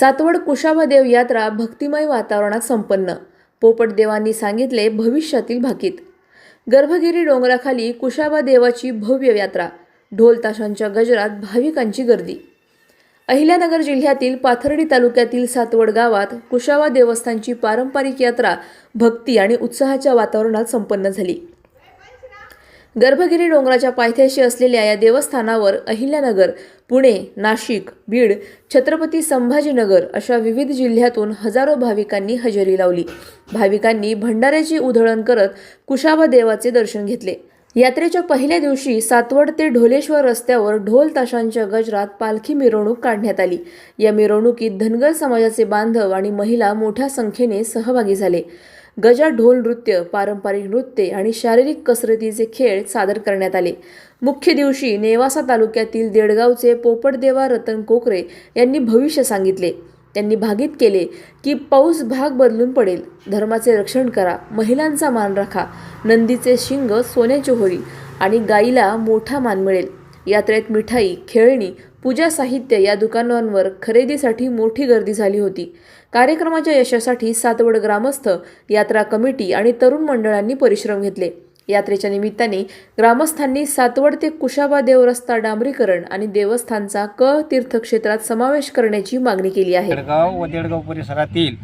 सातवड कुशाभादेव यात्रा भक्तिमय वातावरणात संपन्न. पोपट देवांनी सांगितले भविष्यातील भाकीत. गर्भगिरी डोंगराखाली कुशाबा देवाची भव्य यात्रा. ढोल ताशांच्या गजरात भाविकांची गर्दी. अहिल्यानगर जिल्ह्यातील पाथर्डी तालुक्यातील सातवड गावात कुशावा देवस्थानची पारंपरिक यात्रा भक्ती आणि उत्साहाच्या वातावरणात संपन्न झाली. गर्भगिरी डोंगराच्या पायथ्याशी असलेल्या या देवस्थानावर अहिल्यानगर पुणे नाशिक बीड छत्रपती संभाजीनगर अशा विविध जिल्ह्यातून हजारो भाविकांनी हजेरी लावली. भाविकांनी भंडाऱ्याची उधळण करत कुशाबा देवाचे दर्शन घेतले. यात्रेच्या पहिल्या दिवशी सातवड ते ढोलेश्वर रस्त्यावर ढोल ताशांच्या गजरात पालखी मिरवणूक काढण्यात आली. या मिरवणुकीत धनगर समाजाचे बांधव आणि महिला मोठ्या संख्येने सहभागी झाले. गजा ढोल नृत्य पारंपरिक नृत्य आणि शारीरिक कसरतीचे खेळ सादर करण्यात आले. मुख्य दिवशी नेवासा तालुक्यातील देडगावचे पोपटदेवा रतन कोकरे यांनी भविष्य सांगितले. त्यांनी भागीत केले की पाऊस भाग बदलून पडेल. धर्माचे रक्षण करा महिलांचा मान राखा नंदीचे शिंग सोन्याची होळी आणि गाईला मोठा मान मिळेल. यात्रेत मिठाई खेळणी पूजा साहित्य या दुकानांवर खरेदीसाठी मोठी गर्दी झाली होती. कार्यक्रमाच्या यशासाठी सातवड ग्रामस्थ यात्रा कमिटी आणि तरुण मंडळांनी परिश्रम घेतले. यात्रेच्या निमित्ताने ग्रामस्थांनी सातवड ते कुशाबा देव रस्ता डांबरीकरण आणि देवस्थानचा क तीर्थक्षेत्रात समावेश करण्याची मागणी केली आहे. गाव व देडगाव परिसरातील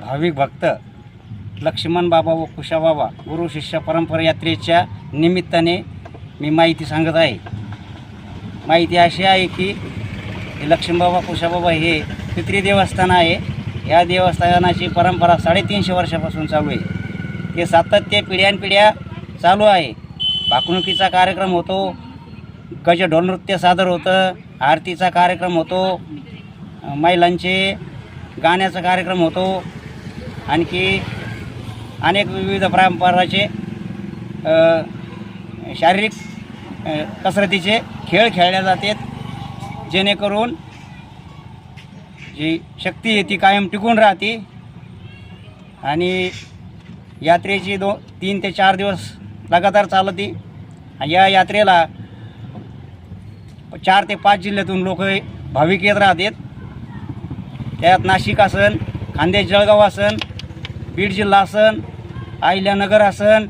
भाविक भक्त लक्ष्मण बाबा व कुशाबाबा गुरु शिष्य परंपरा यात्रेच्या निमित्ताने मी माहिती सांगत आहे. माहिती अशी आहे की लक्ष्मीबाबा कुशाबाबा हे पित्री देवस्थान आहे. या देवस्थानाची परंपरा साडेतीनशे वर्षापासून चालू आहे. ते सातत्य पिढ्यानपिढ्या चालू आहे. भाकणुकीचा कार्यक्रम होतो गज ढोलनृत्य सादर होतं आरतीचा कार्यक्रम होतो महिलांचे गाण्याचा कार्यक्रम होतो. आणखी अनेक विविध परंपराचे शारीरिक कसरतीचे खेळ खेळले जातात. जेणेकरून जी शक्ती आहे ती कायम टिकून राहते. आणि यात्रेची दो तीन ते चार दिवस लगातार चालते. या यात्रेला चार ते पाच जिल्ह्यातून लोक भाविक येत राहतात. त्यात नाशिक असन खांदे जळगाव असन बीड जिल्हा असन अहिल्यानगर असन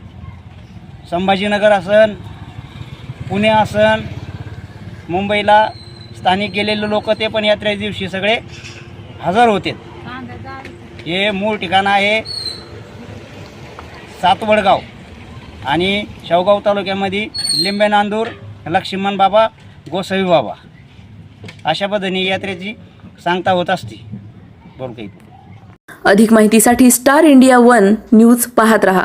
संभाजीनगर असन पुणे असन मुंबईला स्थानिक गेलेले लोक ते पण यात्रे दिवशी सगळे हजर होते. हे मूळ ठिकाण आहे सातवडगाव आणि शेवगाव तालुक्यामध्ये लिंबे नांदूर लक्ष्मण बाबा गोसावी बाबा अशा पद्धतीने यात्रेची सांगता होत असते. बोल काही अधिक माहितीसाठी स्टार इंडिया वन न्यूज पाहत रहा.